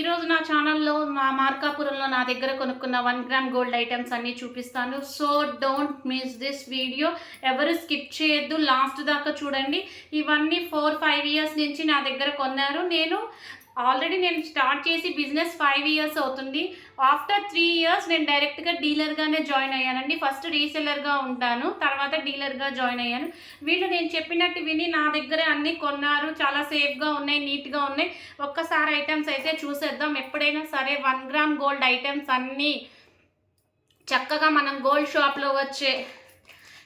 ఈరోజు నా ఛానల్లో మా మార్కాపురంలో నా దగ్గర కొనుక్కున్న వన్ గ్రామ్ గోల్డ్ ఐటమ్స్ అన్నీ చూపిస్తాను. So don't miss this video ఎవరు స్కిప్ చేయొద్దు. లాస్ట్ దాకా చూడండి. ఇవన్నీ ఫోర్ ఫైవ్ ఇయర్స్ నుంచి నా దగ్గర కొన్నారు. నేను ఆల్రెడీ నేను స్టార్ట్ చేసి బిజినెస్ ఫైవ్ ఇయర్స్ అవుతుంది. ఆఫ్టర్ త్రీ ఇయర్స్ నేను డైరెక్ట్గా డీలర్గానే జాయిన్ అయ్యానండి. ఫస్ట్ రీసెలర్గా ఉంటాను తర్వాత డీలర్గా జాయిన్ అయ్యాను. వీళ్ళు నేను చెప్పినట్టు విని నా దగ్గరే అన్నీ కొన్నారు. చాలా సేఫ్గా ఉన్నాయి నీట్గా ఉన్నాయి. ఒక్కసారి ఐటమ్స్ అయితే చూసేద్దాం. ఎప్పుడైనా సరే వన్ గ్రామ్ గోల్డ్ ఐటమ్స్ అన్నీ చక్కగా మనం గోల్డ్ షాప్లో వచ్చే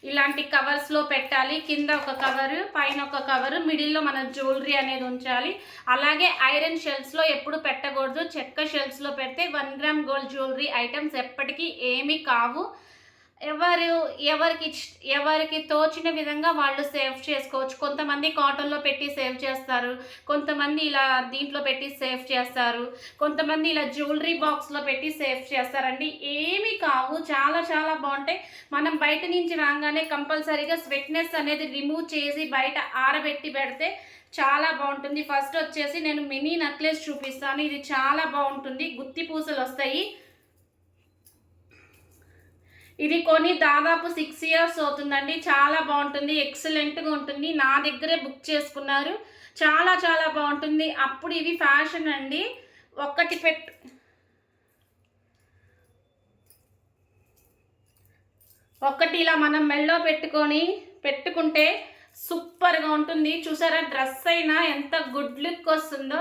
ఇలాంటి కవర్స్లో పెట్టాలి. కింద ఒక కవరు పైన ఒక కవరు మిడిల్లో మన జ్యువెలరీ అనేది ఉంచాలి. అలాగే ఐరన్ షెల్స్లో ఎప్పుడు పెట్టకూడదు. చెక్క షెల్స్లో పెడితే one gram gold jewellery items ఎప్పటికీ ఏమీ కావు. ఎవరు ఎవరికి ఎవరికి తోచిన విధంగా వాళ్ళు సేవ్ చేసుకోవచ్చు. కొంతమంది కాటన్లో పెట్టి సేవ్ చేస్తారు. కొంతమంది ఇలా దీంట్లో పెట్టి సేవ్ చేస్తారు. కొంతమంది ఇలా జ్యువెలరీ బాక్స్లో పెట్టి సేవ్ చేస్తారండి. ఏమీ కావు. చాలా చాలా బాగుంటాయి. మనం బయట నుంచి రాగానే కంపల్సరీగా స్వెట్నెస్ అనేది రిమూవ్ చేసి బయట ఆరబెట్టి పెడితే చాలా బాగుంటుంది. ఫస్ట్ వచ్చేసి నేను మినీ నెక్లెస్ చూపిస్తాను. ఇది చాలా బాగుంటుంది. గుత్తి పూసలు వస్తాయి ఇది కొని దాదాపు సిక్స్ ఇయర్స్ అవుతుందండి. చాలా బాగుంటుంది. ఎక్సలెంట్గా ఉంటుంది. నా దగ్గరే బుక్ చేసుకున్నారు. చాలా చాలా బాగుంటుంది. అప్పుడు ఇవి ఫ్యాషన్ అండి. ఒక్కటి పెట్ ఒక్కటి ఇలా మనం మెల్లో పెట్టుకొని పెట్టుకుంటే సూపర్గా ఉంటుంది. చూసారా? డ్రెస్ అయినా ఎంత గుడ్ లుక్ వస్తుందో.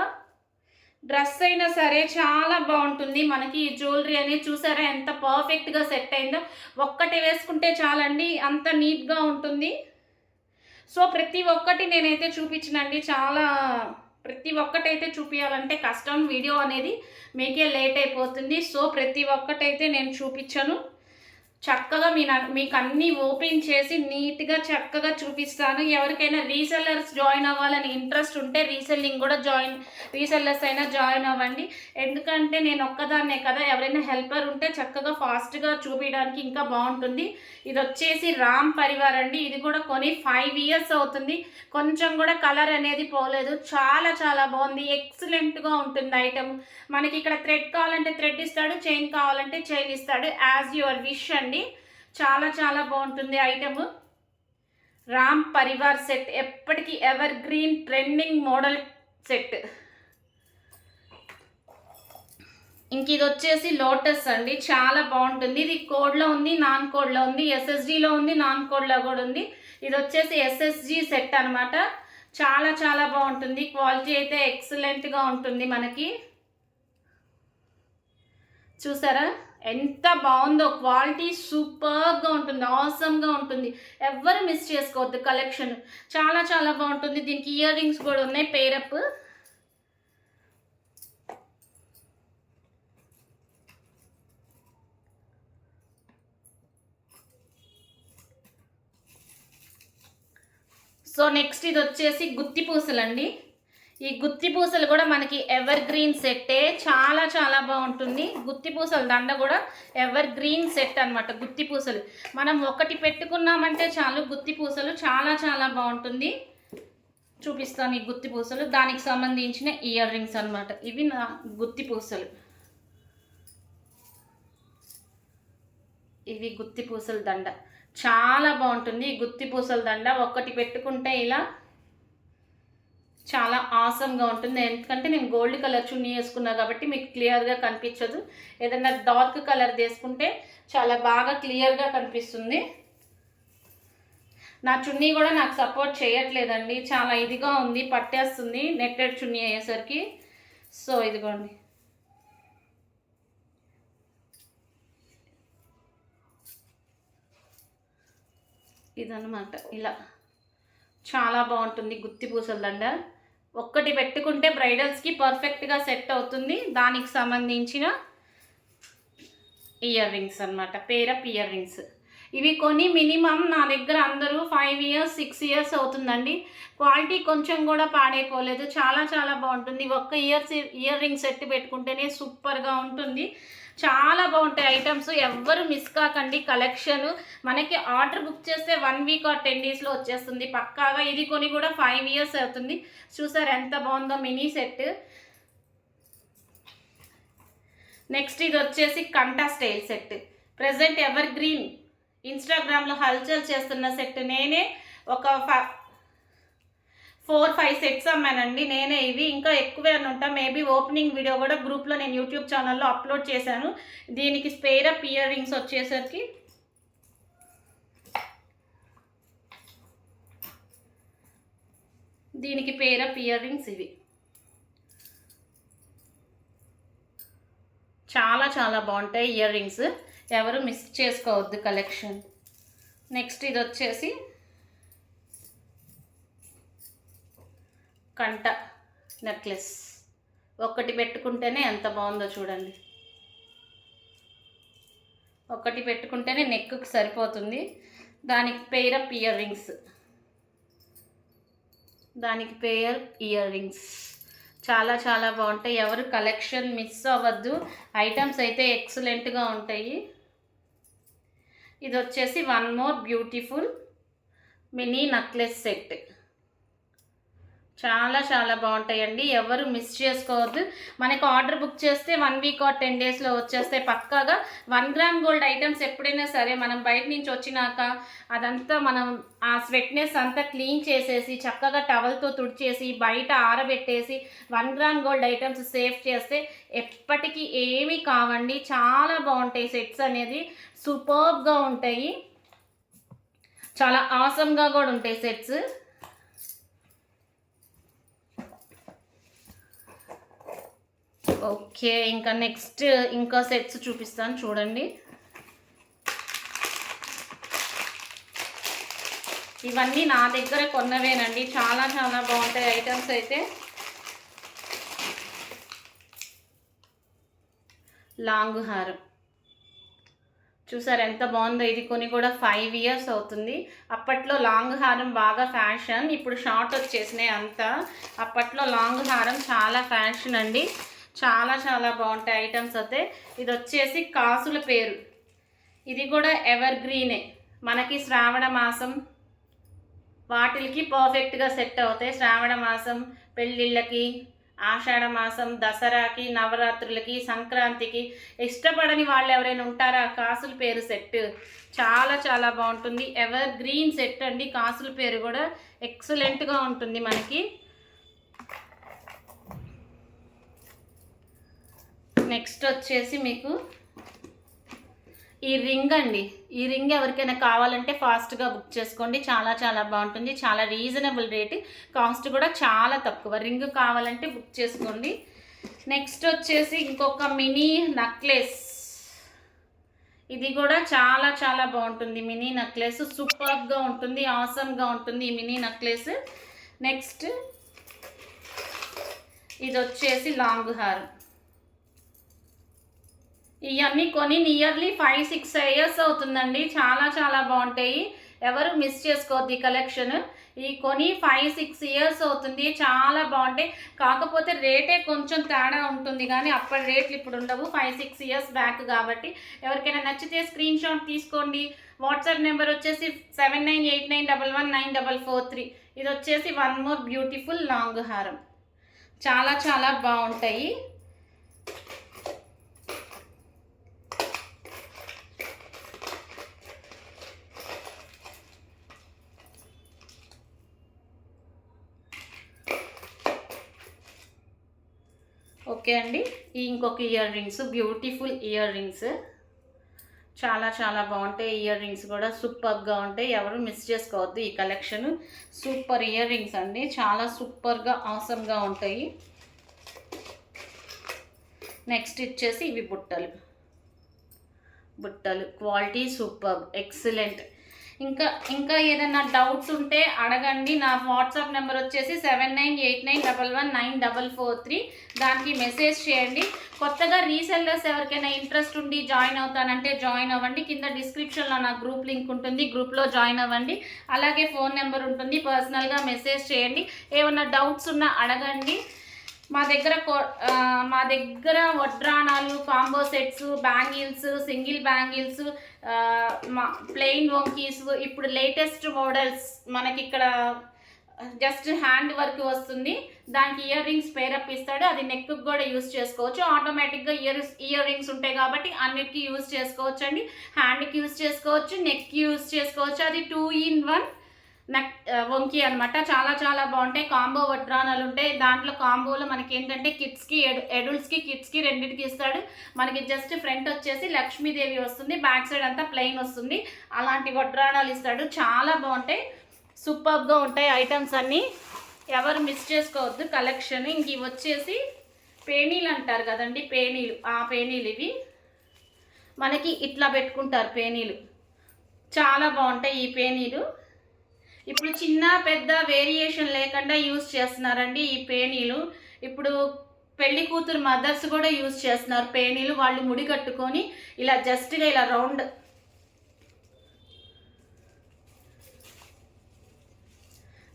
డ్రెస్ అయినా సరే చాలా బాగుంటుంది. మనకి ఈ జ్యువెలరీ అనేది చూసారా ఎంత పర్ఫెక్ట్గా సెట్ అయిందో. ఒక్కటి వేసుకుంటే చాలండి అంత నీట్గా ఉంటుంది. సో ప్రతి ఒక్కటి నేనైతే చూపించినండి. చాలా ప్రతి ఒక్కటైతే చూపించాలంటే కష్టం. వీడియో అనేది మీకే లేట్ అయిపోతుంది. సో ప్రతి ఒక్కటైతే నేను చూపించను. చక్కగా మీ మీకు అన్నీ ఓపెన్ చేసి నీట్గా చక్కగా చూపిస్తాను. ఎవరికైనా రీసెల్లర్స్ జాయిన్ అవ్వాలని ఇంట్రెస్ట్ ఉంటే రీసెల్లింగ్ కూడా జాయిన్ రీసెల్లర్స్ అయినా జాయిన్ అవ్వండి. ఎందుకంటే నేను ఒక్కదాన్నే కదా ఎవరైనా హెల్పర్ ఉంటే చక్కగా ఫాస్ట్గా చూపించడానికి ఇంకా బాగుంటుంది. ఇది వచ్చేసి రామ్ పరివార్ అండి. ఇది కూడా కొని ఫైవ్ ఇయర్స్ అవుతుంది. కొంచెం కూడా కలర్ అనేది పోలేదు. చాలా చాలా బాగుంది. ఎక్సలెంట్గా ఉంటుంది ఐటమ్. మనకి ఇక్కడ థ్రెడ్ కావాలంటే థ్రెడ్ ఇస్తాడు చైన్ కావాలంటే చైన్ ఇస్తాడు. యాజ్ యువర్ విష్ అండి. చాలా చాలా బాగుంటుంది ఐటమ్. రామ్ పరివార్ సెట్. ఎప్పటికీ evergreen trending model set. ఇంక ఇది వచ్చేసి లోటస్ అండి. చాలా బాగుంటుంది. ఇది కోడ్లో ఉంది నాన్ కోడ్లో ఉంది ఎస్ఎస్జిలో ఉంది నాన్ కోడ్లో కూడా ఉంది. ఇది వచ్చేసి ఎస్ఎస్జి సెట్ అన్నమాట. చాలా చాలా బాగుంటుంది. క్వాలిటీ అయితే ఎక్సలెంట్గా ఉంటుంది మనకి. చూసారా? ఎంత బాగుందో క్వాలిటీ సూపర్గా ఉంటుంది ఆసమ్గా ఉంటుంది. ఎవ్వరు మిస్ చేసుకోవద్దు కలెక్షన్. చాలా చాలా బాగుంటుంది. దీనికి ఇయర్ రింగ్స్ కూడా ఉన్నాయి పేరప్ సో నెక్స్ట్ ఇది వచ్చేసి గుత్తి పూసలండి. అండి ఈ గుత్తి పూసలు కూడా మనకి ఎవర్ గ్రీన్ సెట్టే చాలా చాలా బాగుంటుంది. గుత్తి పూసల దండ కూడా ఎవర్ గ్రీన్ సెట్ అన్నమాట గుత్తి పూసలు. మనం ఒకటి పెట్టుకున్నామంటే చాలు గుత్తి పూసలు చాలా చాలా బాగుంటుంది. చూపిస్తాను ఈ గుత్తి పూసలు. దానికి సంబంధించిన ఇయర్ రింగ్స్ అన్నమాట. ఇవి నా గుత్తి పూసలు. ఇవి గుత్తి పూసల దండ. చాలా బాగుంటుంది ఈ గుత్తి పూసల దండ. ఒక్కటి పెట్టుకుంటే ఇలా చాలా ఆసమ్గా ఉంటుంది. ఎందుకంటే నేను గోల్డ్ కలర్ చున్నీ వేసుకున్నా కాబట్టి మీకు క్లియర్గా కనిపించదు. ఏదైనా డార్క్ కలర్ తీసుకుంటే చాలా బాగా క్లియర్గా కనిపిస్తుంది. నా చున్నీ కూడా నాకు సపోర్ట్ చేయట్లేదండి. చాలా ఇదిగా ఉంది పట్టేస్తుంది నెట్టెడ్ చున్నీ అయ్యేసరికి. సో ఇదిగోండి. ఇదన్నమాట. ఇలా. చాలా బాగుంటుంది గుత్తి పూసల దండ. ఒక్కటి పెట్టుకుంటే బ్రైడల్స్కి పర్ఫెక్ట్గా సెట్ అవుతుంది. దానికి సంబంధించిన ఇయర్ రింగ్స్ అనమాట పేరప్ ఇయర్ రింగ్స్. ఇవి కొని మినిమం నా దగ్గర అందరూ ఫైవ్ ఇయర్స్ సిక్స్ ఇయర్స్ అవుతుందండి. క్వాలిటీ కొంచెం కూడా పాడైపోలేదు. చాలా చాలా బాగుంటుంది. ఒక్క ఇయర్ ఇయర్ రింగ్ సెట్ పెట్టుకుంటేనే సూపర్గా ఉంటుంది. చాలా బాగుంటాయి ఐటమ్స్. ఎవ్వరు మిస్ కాకండి కలెక్షన్. మనకి ఆర్డర్ బుక్ చేస్తే వన్ వీక్ ఆర్ టెన్ డేస్లో వచ్చేస్తుంది. పక్కాగా ఇది కొని కూడా ఫైవ్ ఇయర్స్ అవుతుంది. చూసారు ఎంత బాగుందో మినీ సెట్. నెక్స్ట్ ఇది వచ్చేసి కంటా స్టైల్ సెట్. Present evergreen. ఇన్స్టాగ్రామ్లో హల్చల్ చేస్తున్న సెట్ నేనే ఒక ఫోర్ ఫైవ్ సెట్స్ అమ్మానండి. నేనే ఇవి. ఇంకా ఎక్కువే అని ఉంటా? మేబీ ఓపెనింగ్ వీడియో కూడా గ్రూప్లో నేను యూట్యూబ్ ఛానల్లో అప్లోడ్ చేశాను. దీనికి స్పేర్ అప్ ఇయర్ రింగ్స్ వచ్చేసరికి దీనికి పేరప్ ఇయర్ రింగ్స్ ఇవి. చాలా చాలా బాగుంటాయి ఇయర్ రింగ్స్. ఎవరు మిస్ చేసుకోవద్దు కలెక్షన్. నెక్స్ట్ ఇది వచ్చేసి కంట నెక్లెస్ ఒక్కటి పెట్టుకుంటేనే ఎంత బాగుందో చూడండి. ఒకటి పెట్టుకుంటేనే నెక్కు సరిపోతుంది. దానికి పేర్ అప్ ఇయర్ రింగ్స్. దానికి పేర్ ఇయర్ రింగ్స్. చాలా చాలా బాగుంటాయి. ఎవరు కలెక్షన్ మిస్ అవ్వద్దు. ఐటమ్స్ అయితే ఎక్సలెంట్గా ఉంటాయి. ఇది వచ్చేసి one more beautiful mini necklace set. చాలా చాలా బాగుంటాయండి. ఎవరు మిస్ చేసుకోవద్దు. మనకి ఆర్డర్ బుక్ చేస్తే వన్ వీక్ ఆర్ టెన్ డేస్లో వచ్చేస్తాయి. పక్కాగా వన్ గ్రామ్ గోల్డ్ ఐటమ్స్ ఎప్పుడైనా సరే మనం బయట నుంచి వచ్చినాక అదంతా మనం ఆ స్వెట్నెస్ అంతా క్లీన్ చేసేసి చక్కగా టవల్తో తుడిచేసి బయట ఆరబెట్టేసి one gram gold items safe చేస్తే ఎప్పటికీ ఏమీ కావండి. చాలా బాగుంటాయి సెట్స్ అనేది. సూపర్బ్గా ఉంటాయి. చాలా ఆసమ్గా కూడా ఉంటాయి సెట్స్ ఓకే ఇంకా నెక్స్ట్ ఇంకా సెట్స్ చూపిస్తాను చూడండి. ఇవన్నీ నా దగ్గర కొన్నవేనండి. చాలా చాలా బాగుంటాయి ఐటమ్స్ అయితే. లాంగ్ హారం. చూసారు ఎంత బాగుందో? ఇది కొని కూడా ఫైవ్ ఇయర్స్ అవుతుంది. అప్పట్లో లాంగ్ హారం బాగా ఫ్యాషన్ ఇప్పుడు షార్ట్ వచ్చేసినాయి అంతా. అప్పట్లో లాంగ్ హారం చాలా ఫ్యాషన్ అండి. చాలా చాలా బాగుంటాయి ఐటమ్స్ అయితే. ఇది వచ్చేసి కాసుల పేరు. ఇది కూడా ఎవర్ గ్రీనే మనకి శ్రావణ మాసం వాటికి పర్ఫెక్ట్గా సెట్ అవుతాయి. శ్రావణ మాసం పెళ్ళిళ్ళకి ఆషాఢ మాసం దసరాకి నవరాత్రులకి సంక్రాంతికి. ఇష్టపడని వాళ్ళు ఎవరైనా ఉంటారా? కాసుల పేరు సెట్. చాలా చాలా బాగుంటుంది. ఎవర్ గ్రీన్ సెట్ అండి. కాసుల పేరు కూడా ఎక్సలెంట్గా ఉంటుంది మనకి. నెక్స్ట్ వచ్చేసి మీకు ఈ రింగ్ అండి. ఈ రింగ్ ఎవరికైనా కావాలంటే ఫాస్ట్గా బుక్ చేసుకోండి. చాలా చాలా బాగుంటుంది. చాలా రీజనబుల్ రేట్ కాస్ట్ కూడా చాలా తక్కువ. రింగ్ కావాలంటే బుక్ చేసుకోండి. నెక్స్ట్ వచ్చేసి ఇంకొక మినీ నక్లెస్ ఇది కూడా చాలా చాలా బాగుంటుంది. మినీ నక్లెస్ సూపర్గా ఉంటుంది. ఆసమ్గా ఉంటుంది ఈ మినీ నక్లెస్ నెక్స్ట్ ఇది వచ్చేసి లాంగ్ హారం ఇవన్నీ కొని నియర్లీ ఫైవ్ సిక్స్ ఇయర్స్ అవుతుందండి. చాలా చాలా బాగుంటాయి. ఎవరు మిస్ చేసుకోవద్దు ఈ కలెక్షన్ ఈ కొని ఫైవ్ సిక్స్ ఇయర్స్ అవుతుంది. చాలా బాగుంటాయి. కాకపోతే రేటే కొంచెం తేడా ఉంటుంది కానీ అప్పటి రేట్లు ఇప్పుడు ఉండవు. ఫైవ్ సిక్స్ ఇయర్స్ బ్యాక్ కాబట్టి. ఎవరికైనా నచ్చితే స్క్రీన్ షాట్ తీసుకోండి. వాట్సాప్ నెంబర్ వచ్చేసి seven nine eight nine double one nine double four three ఇది వచ్చేసి వన్ మోర్ బ్యూటిఫుల్ లాంగ్ హారం. చాలా చాలా బాగుంటాయి. ఓకే అండి. ఈ ఇంకొక earrings beautiful earrings. చాలా చాలా బాగుంటాయి. ఇయర్ రింగ్స్ కూడా సూపర్గా ఉంటాయి. ఎవరు మిస్ చేసుకోవద్దు ఈ కలెక్షన్. సూపర్ ఇయర్ రింగ్స్ అండి. చాలా సూపర్గా అవసరంగా ఉంటాయి. నెక్స్ట్ ఇచ్చేసి ఇవి బుట్టలు. బుట్టలు. Quality super. ఎక్సలెంట్. ఇంకా ఇంకా ఏదైనా డౌట్స్ ఉంటే అడగండి. నా వాట్సాప్ నెంబర్ వచ్చేసి seven nine eight nine double one nine double four three. దానికి మెసేజ్ చేయండి. కొత్తగా రీసెల్లర్స్ ఎవరికైనా ఇంట్రెస్ట్ ఉండి జాయిన్ అవుతానంటే జాయిన్ అవ్వండి. కింద డిస్క్రిప్షన్లో నా గ్రూప్ లింక్ ఉంటుంది. గ్రూప్లో జాయిన్ అవ్వండి. అలాగే ఫోన్ నెంబర్ ఉంటుంది. పర్సనల్గా మెసేజ్ చేయండి. ఏమైనా డౌట్స్ ఉన్నా అడగండి. మా దగ్గర మా దగ్గర వడ్రాణాలు combo sets bangles single bangles మా ప్లెయిన్ వంకీస్ ఇప్పుడు లేటెస్ట్ మోడల్స్ మనకి ఇక్కడ జస్ట్ హ్యాండ్ వర్క్ వస్తుంది. దానికి ఇయర్ రింగ్స్ పేరప్ ఇస్తాడు. అది నెక్ కూడా యూస్ చేసుకోవచ్చు. ఆటోమేటిక్గా ఇయర్ ఇయర్ రింగ్స్ ఉంటాయి కాబట్టి అన్నిటికీ యూస్ చేసుకోవచ్చు అండి హ్యాండ్కి యూస్ చేసుకోవచ్చు నెక్కి యూస్ చేసుకోవచ్చు. అది టూ ఇన్ వన్ నెక్ వంకి అనమాట చాలా చాలా బాగుంటాయి. కాంబో వడ్రానాలు ఉంటాయి. దాంట్లో కాంబోలో మనకి ఏంటంటే కిడ్స్కి ఎడు ఎడల్ట్స్కి కిడ్స్కి రెండింటికి ఇస్తాడు. మనకి జస్ట్ ఫ్రంట్ వచ్చేసి లక్ష్మీదేవి వస్తుంది. బ్యాక్ సైడ్ అంతా ప్లెయిన్ వస్తుంది. అలాంటి వడ్రానాలు ఇస్తాడు. చాలా బాగుంటాయి. సూపర్గా ఉంటాయి ఐటమ్స్ అన్నీ. ఎవరు మిస్ చేసుకోవద్దు. కలెక్షన్ ఇంక ఇవి వచ్చేసి పేనీలు అంటారు కదండి. పేనీలు. ఆ పేనీలు ఇవి. మనకి ఇట్లా పెట్టుకుంటారు పేనీలు. చాలా బాగుంటాయి ఈ పేనీలు. ఇప్పుడు చిన్న పెద్ద వేరియేషన్ లేకుండా యూస్ చేస్తున్నారండి ఈ పేనీలు. ఇప్పుడు పెళ్ళి కూతురు మదర్స్ కూడా యూజ్ చేస్తున్నారు పేనీలు. వాళ్ళు ముడి కట్టుకొని ఇలా జస్ట్గా ఇలా రౌండ్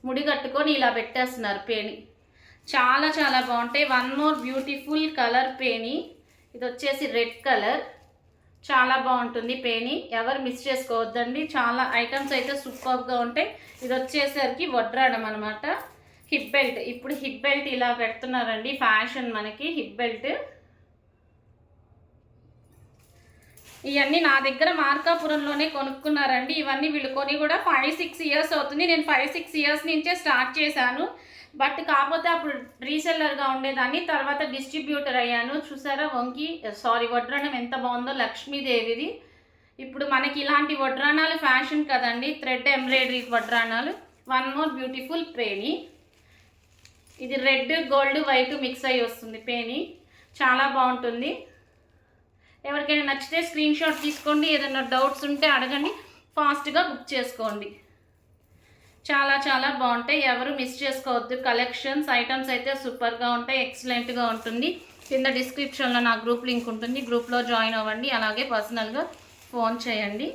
ముడి కట్టుకొని ఇలా పెట్టేస్తున్నారు పేని. చాలా చాలా బాగుంటాయి. వన్ మోర్ బ్యూటిఫుల్ కలర్ పేని. ఇది వచ్చేసి రెడ్ కలర్ చాలా బాగుంటుంది పేని. ఎవరు మిస్ చేసుకోవద్దండి. చాలా ఐటమ్స్ అయితే సూపర్గా ఉంటాయి. ఇది వచ్చేసరికి వడ్రాడం అనమాట హిప్ బెల్ట్ ఇప్పుడు హిప్ బెల్ట్ ఇలా పెడుతున్నారండి. ఫ్యాషన్ మనకి హిప్ బెల్ట్ ఇవన్నీ నా దగ్గర మార్కాపురంలోనే కొనుక్కున్నారండి. ఇవన్నీ వీళ్ళు కొని కూడా ఫైవ్ సిక్స్ ఇయర్స్ అవుతుంది. నేను ఫైవ్ సిక్స్ ఇయర్స్ నుంచే స్టార్ట్ చేశాను. బట్ కాకపోతే అప్పుడు రీసెల్లర్గా ఉండేదాన్ని. తర్వాత డిస్ట్రిబ్యూటర్ అయ్యాను. చూసారా వంకి సారీ వడ్రాణం ఎంత బాగుందో లక్ష్మీదేవిది. ఇప్పుడు మనకి ఇలాంటి వడ్రాణాలు ఫ్యాషన్ కదండి థ్రెడ్ ఎంబ్రాయిడరీ వడ్రాణాలు. వన్ మోర్ బ్యూటిఫుల్ పేని. ఇది రెడ్ గోల్డ్ వైట్ మిక్స్ అయ్యి వస్తుంది పేని. చాలా బాగుంటుంది. ఎవరికైనా నచ్చితే స్క్రీన్ షాట్ తీసుకోండి. ఏదైనా డౌట్స్ ఉంటే అడగండి. ఫాస్ట్గా బుక్ చేసుకోండి. చాలా చాలా బాగుంటాయి. ఎవరు మిస్ చేసుకోవద్దు. కలెక్షన్స్ ఐటమ్స్ అయితే సూపర్గా ఉంటాయి. ఎక్సలెంట్గా ఉంటుంది. కింద డిస్క్రిప్షన్లో నా గ్రూప్ లింక్ ఉంటుంది. గ్రూప్లో జాయిన్ అవ్వండి. అలాగే పర్సనల్గా ఫోన్ చేయండి.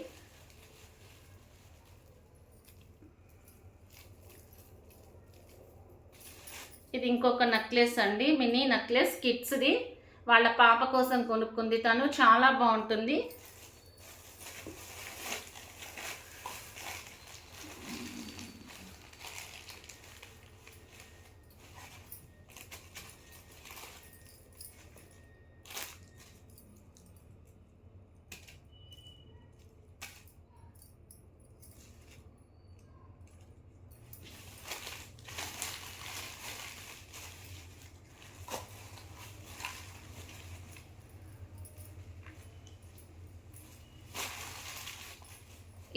ఇది ఇంకొక నెక్లెస్ అండి. మినీ నెక్లెస్ కిడ్స్ది వాళ్ళ పాప కోసం కొనుక్కుంది తను. చాలా బాగుంటుంది.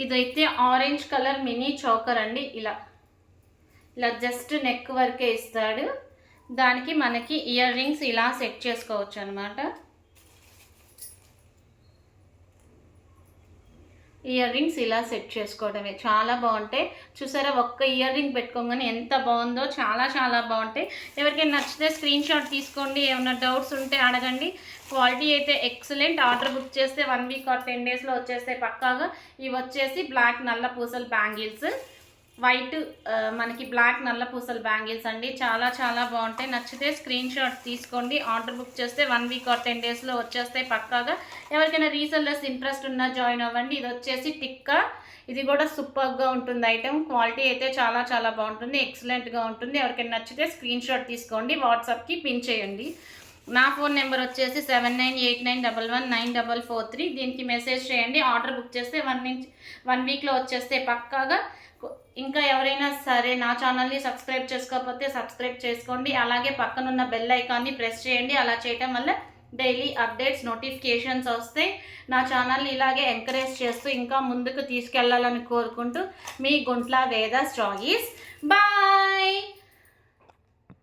ఇదైతే ఆరెంజ్ కలర్ మినీ చౌకర్ అండి ఇలా. ఇలా జస్ట్ నెక్ వరకే ఇస్తాడు. దానికి మనకి ఇయర్ రింగ్స్ ఇలా సెట్ చేసుకోవచ్చు అనమాట ఇయర్ రింగ్స్ ఇలా సెట్ చేసుకోవడమే. చాలా బాగుంటాయి. చూసారా ఒక్క ఇయర్ రింగ్ పెట్టుకోగానే ఎంత బాగుందో చాలా చాలా బాగుంటాయి. ఎవరికైనా నచ్చితే స్క్రీన్ షాట్ తీసుకోండి. ఏమైనా డౌట్స్ ఉంటే అడగండి. క్వాలిటీ అయితే ఎక్సలెంట్. ఆర్డర్ బుక్ చేస్తే వన్ వీక్ ఆర్ టెన్ డేస్లో వచ్చేస్తే పక్కాగా. ఇవి వచ్చేసి బ్లాక్ నల్ల పూసల బ్యాంగిల్స్. వైట్ మనకి బ్లాక్ నల్ల పూసల బ్యాంగిల్స్ అండి. చాలా చాలా బాగుంటాయి. నచ్చితే స్క్రీన్ షాట్ తీసుకోండి. ఆర్డర్ బుక్ చేస్తే వన్ వీక్ ఆర్ టెన్ డేస్లో వచ్చేస్తాయి పక్కాగా. ఎవరికైనా రీసెల్లర్స్ ఇంట్రెస్ట్ ఉన్నా జాయిన్ అవ్వండి. ఇది వచ్చేసి టిక్కా. ఇది కూడా సూపర్గా ఉంటుంది ఐటెం క్వాలిటీ అయితే చాలా చాలా బాగుంటుంది. ఎక్సలెంట్గా ఉంటుంది. ఎవరికైనా నచ్చితే స్క్రీన్ షాట్ తీసుకోండి. వాట్సాప్కి పిన్ చేయండి. నా ఫోన్ నెంబర్ వచ్చేసి seven nine eight nine double one nine double four three. దీనికి మెసేజ్ చేయండి. ఆర్డర్ బుక్ చేస్తే వన్ నుంచి వన్ వీక్లో వచ్చేస్తే పక్కాగా. ఇంకా ఎవరైనా సరే నా ఛానల్ని సబ్స్క్రైబ్ చేసుకోకపోతే సబ్స్క్రైబ్ చేసుకోండి. అలాగే పక్కనున్న బెల్ ఐకాన్ని ప్రెస్ చేయండి. అలా చేయటం వల్ల డైలీ అప్డేట్స్ నోటిఫికేషన్స్ వస్తాయి నా ఛానల్ని ఇలాగే ఎంకరేజ్ చేస్తూ ఇంకా ముందుకు తీసుకెళ్ళాలని కోరుకుంటూ మీ గుంట్ల వేద స్టాగీస్ బాయ్!